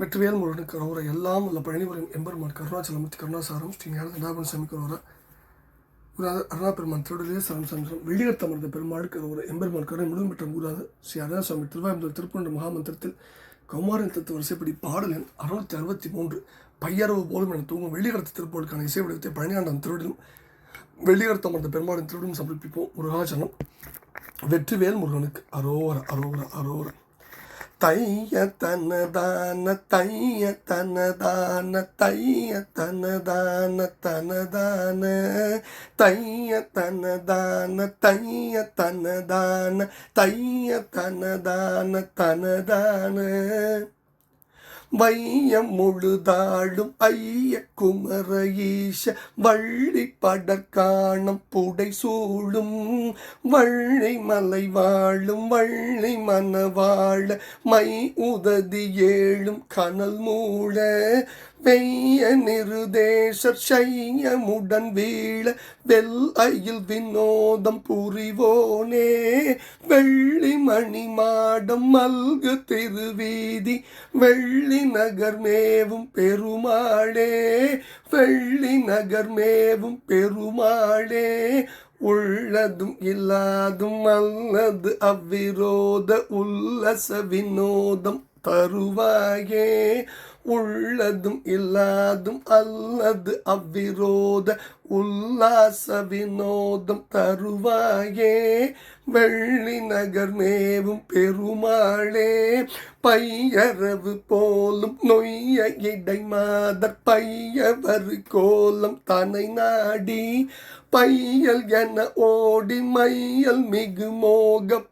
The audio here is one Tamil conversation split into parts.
வெற்றிவேல் முருகனுக்கு அரோரா எல்லாம் உள்ள பழனிபுரம் எம்பெருமான் கருணாச்சலமூர்த்தி கருணாசாரம் ஸ்ரீ ஞான தண்டாபன் சாமிக்கு அரோரா குருநாதர் அருணா பெருமான் திருடலே சரம் சந்திரம் வெளியிடத்தமர்ந்த பெருமாளுக்கு ஒரு எம்பெருமான் கருணை முழுவதும் பெற்ற குருநாதர் ஸ்ரீ அருணா சுவாமி திருவாயம்புதூர் திருப்பூர் மகாமந்திரத்தில் கௌமாரன் தத்துவ வரிசைப்படி பாடல் எண் அறுநூத்தி அறுபத்தி மூன்று பையரவு போலும் என தூங்கும் வெள்ளிகரத்து திருப்போருக்கான இசை வடிவத்தை பழனியாண்டன் திருவிடும் வெள்ளிகரத்தமர்ந்த பெருமாளின் திருடலும் சமர்ப்பிப்போம். முருகாச்சலம் வெற்றிவேல் முருகனுக்கு அரோர அரோர அரோர. தைய தனதான தைய தனதான தைய தனதான தனதான தைய தனதான தைய தனதான தைய தனதான தனதான. வையம் முழுதாடும் ஐய குமர ஈஷ வள்ளி படற்காணம் புடை சூழும் வள்ளி மலை வாழும் வள்ளி மனவாழ மை உததி ஏழும் கனல் மூழ வெய்ய நிருதேசர் சையமுடன் வீழ வெள்ளையில் வினோதம் புரிவோனே. வெள்ளி மணி மாடம் மல்கு திருவீதி வெள்ளி நகர் மேவும் பெருமாளே. வெள்ளி நகர் மேவும் பெருமாளே. உள்ளதும் இல்லாதும் அல்லது அவ்விரோத உல்லச வினோதம் தருவாயே. உள்ளதும் இல்லாதும் அல்லது அவ்விரோத உல்லாச வினோதம் தருவாயே. வெள்ளி நகர் மேவும் பெருமாளே பையரவு போலும் நொய்ய இடை மாதர் பையவர் கோலம் தனை நாடி. பையல் என ஓடி மையல் மிகு மோக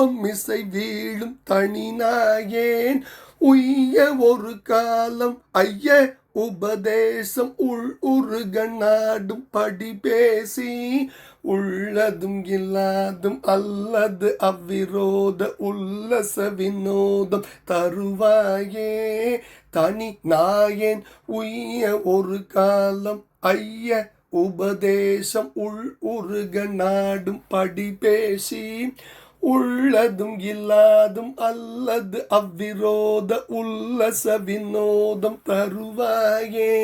பவ்வம் இசை வீழும் தனினாயேன் உய்ய ஒரு காலம் ஐய உபதேசம் உள் உருக நாடும் படி பேசி. உள்ளதும் இல்லாதும் அல்லது அவ்விரோத உல்லச வினோதம் தருவாயே. தனி நாயேன் உய்ய ஒரு காலம் ஐய உபதேசம் உள் உருக நாடும் படி பேசி. உள்ளதும் இல்லாதும் அல்லது அவ்விரோத உல்லச வினோதம் தருவாயே.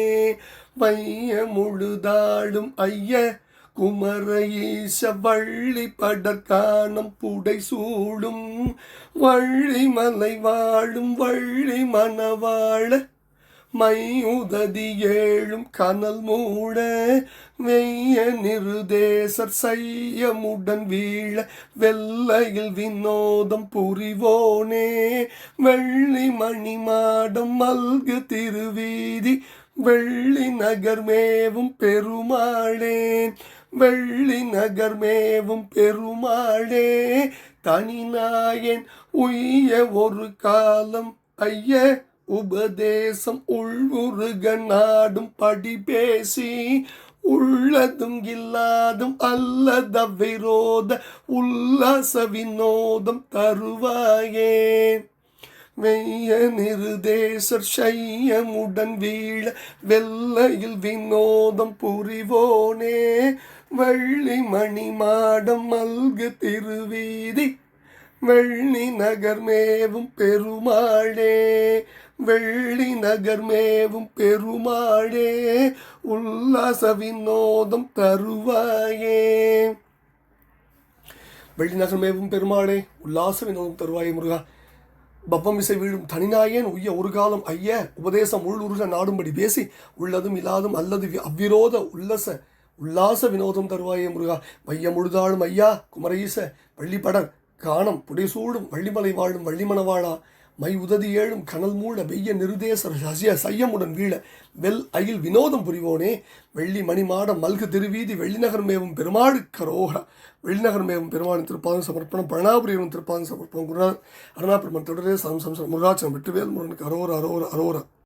வைய முழுதாடும் ஐய குமர ஈச வள்ளி படற்காணம் புடை சூடும் வள்ளி மலை வாழும் வள்ளி மணவாழ மையுததி ஏழும் கனல் மூட வெய்ய நிருதேசர் செய்யமுடன் வீழ வெள்ளையில் வினோதம் புரிவோனே. வெள்ளி மணி மாடம் மல்கு திருவீதி வெள்ளி நகர் மேவும் பெருமாளே. வெள்ளி நகர் மேவும் பெருமாளே தனிநாயன் உய்ய ஒரு காலம் ஐய உபதேசம் உள்வுருக நாடும் படி பேசி உள்ளதும் இல்லாதும் அல்லத விரோத உல்லாச வினோதம் தருவாயே. வெய்ய நிருதேசர் சையமுடன் வீழ வெள்ளையில் வினோதம் புரிவோனே. வள்ளி மணி மாடம் மல்கு திருவீதி வெள்ளி நகர் மேவும் பெருமாளே வெள்ளி நகர் மேவும் பெருமாளே உல்லாச வினோதம் தருவாயே. வெள்ளி நகர் மேவும் பெருமாளே உல்லாச வினோதம் தருவாயே முருகா. பப்பம் இசை வீழும் தனிநாயன் உய்ய ஒரு காலம் ஐய உபதேசம் உள்ளுருக நாடும்படி பேசி உள்ளதும் இல்லாதும் அல்லது அவ்விரோத உல்லச உல்லாச வினோதம் தருவாயே முருகா. மையம் முழுதாளும் ஐயா குமரீச வள்ளிப்படர் காணம் புடைசூடும் வள்ளிமலை வாழும் வள்ளிமணவாளா மை உததி ஏழும் கனல் மூழ வெய்ய நிருதேசர் சசிய சையமுடன் வீழ. வெல் அயில் வினோதம் புரிவோனே வெள்ளி மணிமாடம் மல்கு திருவீதி வெள்ளிநகர் மேவும் பெருமாடு கரோக வெள்ளிநகர் மேவும் பெருமாளின் திருப்பாதம் சமர்ப்பணம் பழனாபுரியவன் திருப்பாதம் சமர்ப்பணம் குருநாத் அருணா பெருமான் தொடரே சம் சம்சம் முருகாச்சலம் வெட்டுவேல் முருகனுக்கு அரோர அரோர அரோரா.